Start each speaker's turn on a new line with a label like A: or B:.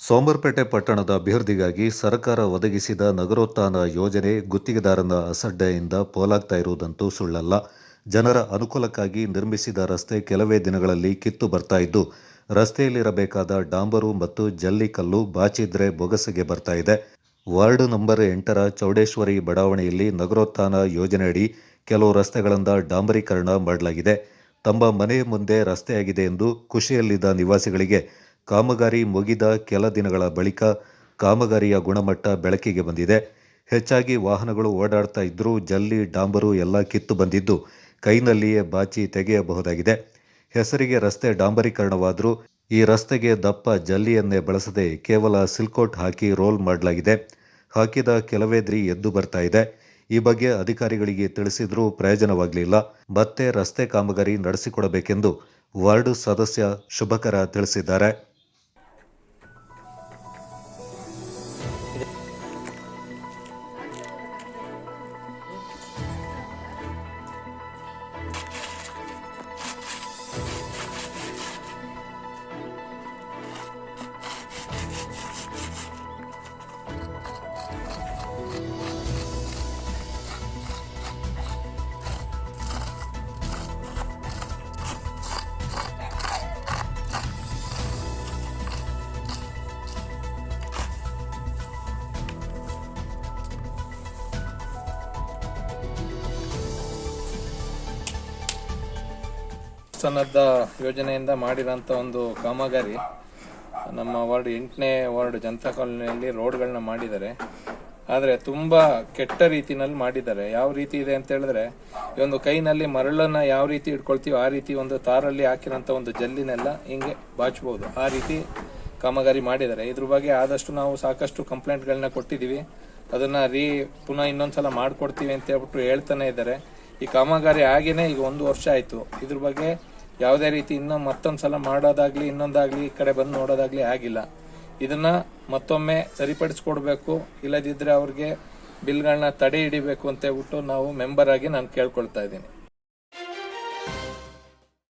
A: ಸೋಮರ್ಪೇಟೆ ಪಟ್ಟಣದ ಅಭಿವೃದ್ಧಿಗಾಗಿ ಸರ್ಕಾರ ಒದಗಿಸಿದ ನಗರೋತ್ಥಾನ ಯೋಜನೆ ಗುತ್ತಿಗೆದಾರನ ಅಸಡ್ಡೆಯಿಂದ ಪೋಲಾಗ್ತಾ ಇರುವುದಂತೂ ಸುಳ್ಳಲ್ಲ. ಜನರ ಅನುಕೂಲಕ್ಕಾಗಿ ನಿರ್ಮಿಸಿದ ರಸ್ತೆ ಕೆಲವೇ ದಿನಗಳಲ್ಲಿ ಕಿತ್ತು ಬರ್ತಾ ಇದ್ದು, ರಸ್ತೆಯಲ್ಲಿರಬೇಕಾದ ಡಾಂಬರು ಮತ್ತು ಜಲ್ಲಿ ಕಲ್ಲು ಬಾಚಿದ್ರೆ ಬೊಗಸೆಗೆ ಬರ್ತಾ ಇದೆ. ವಾರ್ಡ್ ನಂಬರ್ ಎಂಟರ ಚೌಡೇಶ್ವರಿ ಬಡಾವಣೆಯಲ್ಲಿ ನಗರೋತ್ಥಾನ ಯೋಜನೆಯಡಿ ಕೆಲವು ರಸ್ತೆಗಳಿಂದ ಡಾಂಬರೀಕರಣ ಮಾಡಲಾಗಿದೆ. ತಮ್ಮ ಮನೆಯ ಮುಂದೆ ರಸ್ತೆಯಾಗಿದೆ ಎಂದು ಖುಷಿಯಲ್ಲಿದ್ದ ನಿವಾಸಿಗಳಿಗೆ ಕಾಮಗಾರಿ ಮುಗಿದ ಕೆಲ ದಿನಗಳ ಬಳಿಕ ಕಾಮಗಾರಿಯ ಗುಣಮಟ್ಟ ಬೆಳಕಿಗೆ ಬಂದಿದೆ. ಹೆಚ್ಚಾಗಿ ವಾಹನಗಳು ಓಡಾಡ್ತಾ ಇದ್ದರೂ ಜಲ್ಲಿ, ಡಾಂಬರು ಎಲ್ಲ ಕಿತ್ತು ಬಂದಿದ್ದು ಕೈನಲ್ಲಿಯೇ ಬಾಚಿ ತೆಗೆಯಬಹುದಾಗಿದೆ. ಹೆಸರಿಗೆ ರಸ್ತೆ ಡಾಂಬರೀಕರಣವಾದರೂ ಈ ರಸ್ತೆಗೆ ದಪ್ಪ ಜಲ್ಲಿಯನ್ನೇ ಬಳಸದೆ ಕೇವಲ ಸಿಲ್ಕೋಟ್ ಹಾಕಿ ರೋಲ್ ಮಾಡಲಾಗಿದೆ. ಹಾಕಿದ ಕೆಲವೇ ದ್ರಿ ಎದ್ದು ಬರ್ತಾ ಇದೆ. ಈ ಬಗ್ಗೆ ಅಧಿಕಾರಿಗಳಿಗೆ ತಿಳಿಸಿದರೂ ಪ್ರಯೋಜನವಾಗಲಿಲ್ಲ. ಮತ್ತೆ ರಸ್ತೆ ಕಾಮಗಾರಿ ನಡೆಸಿಕೊಡಬೇಕೆಂದು ವಾರ್ಡ್ ಸದಸ್ಯ ಶುಭಕರ ತಿಳಿಸಿದ್ದಾರೆ.
B: ಸನ್ನದ್ಧ ಯೋಜನೆಯಿಂದ ಮಾಡಿರೋಂಥ ಒಂದು ಕಾಮಗಾರಿ, ನಮ್ಮ ವಾರ್ಡ್ ಎಂಟನೇ ವಾರ್ಡ್ ಜನತಾ ಕಾಲೋನಿಯಲ್ಲಿ ರೋಡ್ಗಳನ್ನ ಮಾಡಿದ್ದಾರೆ. ಆದರೆ ತುಂಬ ಕೆಟ್ಟ ರೀತಿನಲ್ಲಿ ಮಾಡಿದ್ದಾರೆ. ಯಾವ ರೀತಿ ಇದೆ ಅಂತ ಹೇಳಿದ್ರೆ, ಈ ಒಂದು ಕೈನಲ್ಲಿ ಮರಳನ್ನು ಯಾವ ರೀತಿ ಇಟ್ಕೊಳ್ತೀವಿ ಆ ರೀತಿ ಒಂದು ತಾರಲ್ಲಿ ಹಾಕಿರೋಂಥ ಒಂದು ಜಲ್ಲಿನೆಲ್ಲ ಹಿಂಗೆ ಬಾಚ್ಬೋದು. ಆ ರೀತಿ ಕಾಮಗಾರಿ ಮಾಡಿದ್ದಾರೆ. ಇದ್ರ ಬಗ್ಗೆ ಆದಷ್ಟು ನಾವು ಸಾಕಷ್ಟು ಕಂಪ್ಲೇಂಟ್ಗಳನ್ನ ಕೊಟ್ಟಿದ್ದೀವಿ. ಅದನ್ನ ರೀ ಪುನಃ ಇನ್ನೊಂದ್ಸಲ ಮಾಡಿಕೊಡ್ತೀವಿ ಅಂತ ಹೇಳ್ಬಿಟ್ಟು ಹೇಳ್ತಾನೆ ಇದ್ದಾರೆ. ಈ ಕಾಮಗಾರಿ ಆಗೇನೆ ಈಗ ಒಂದು ವರ್ಷ ಆಯ್ತು. ಇದ್ರ ಬಗ್ಗೆ ಯಾವುದೇ ರೀತಿ ಇನ್ನೂ ಮತ್ತೊಂದು ಸಲ ಮಾಡೋದಾಗ್ಲಿ, ಇನ್ನೊಂದಾಗ್ಲಿ ಈ ಕಡೆ ಬಂದು ನೋಡೋದಾಗ್ಲಿ ಆಗಿಲ್ಲ. ಇದನ್ನ ಮತ್ತೊಮ್ಮೆ ಸರಿಪಡಿಸ್ಕೊಡ್ಬೇಕು. ಇಲ್ಲದಿದ್ರೆ ಅವ್ರಿಗೆ ಬಿಲ್ಗಳನ್ನ ತಡೆ ಹಿಡಿಬೇಕು ಅಂತ ಹೇಳ್ಬಿಟ್ಟು ನಾವು ಮೆಂಬರ್ ಆಗಿ ನಾನು ಕೇಳ್ಕೊಳ್ತಾ ಇದ್ದೀನಿ.